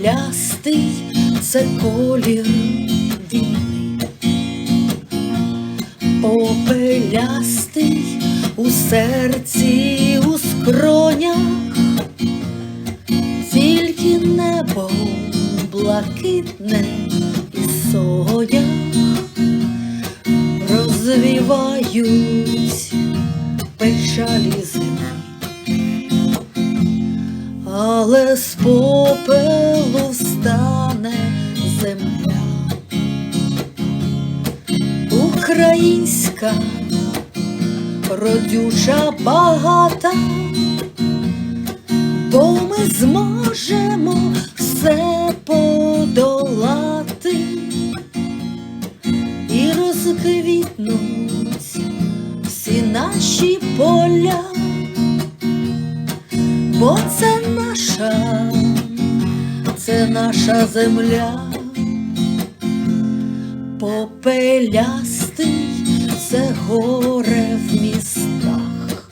Попелястий це колір війни, попелястий у серці, у скронях, тільки небо блакитне і соня. Розвівають печалі. Але з попелу встане земля, українська, родюча багата, бо ми зможемо все подолати це наша земля, попелястий це горе в містах,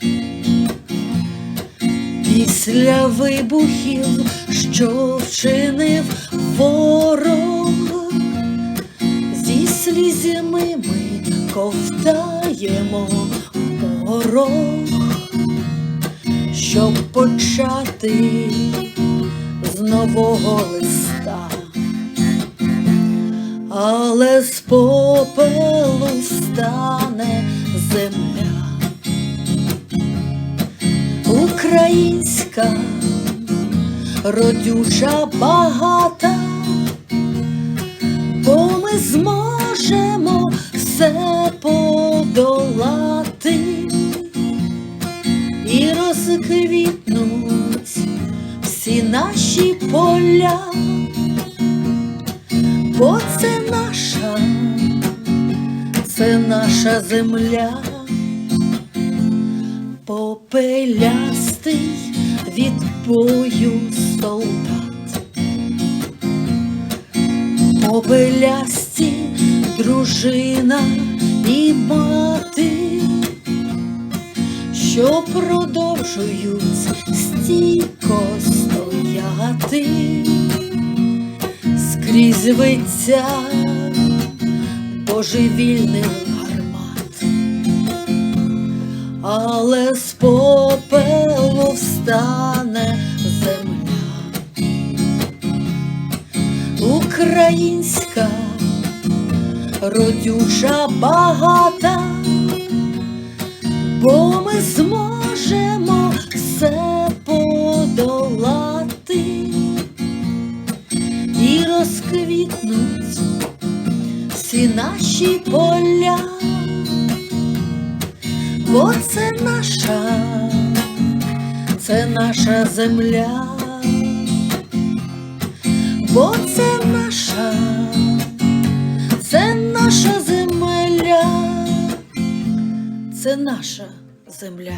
після вибухів, що вчинив ворог, зі слізями ми ковтаємо порог щоб почати нового листа, але з попелу встане земля, українська, родюча багата, бо ми зможемо все подолати і розквітнуть всі наші поля, бо це наша, це наша земля, попелястий від бою солдат, попелясті дружина і мати що продовжують стійко стояти скрізь виття божевільних гармат, але з попелу встане земля, українська, родюча багата бо ми зможемо всі наші поля, бо це наша, це наша земля, бо це наша, це наша земля це наша земля.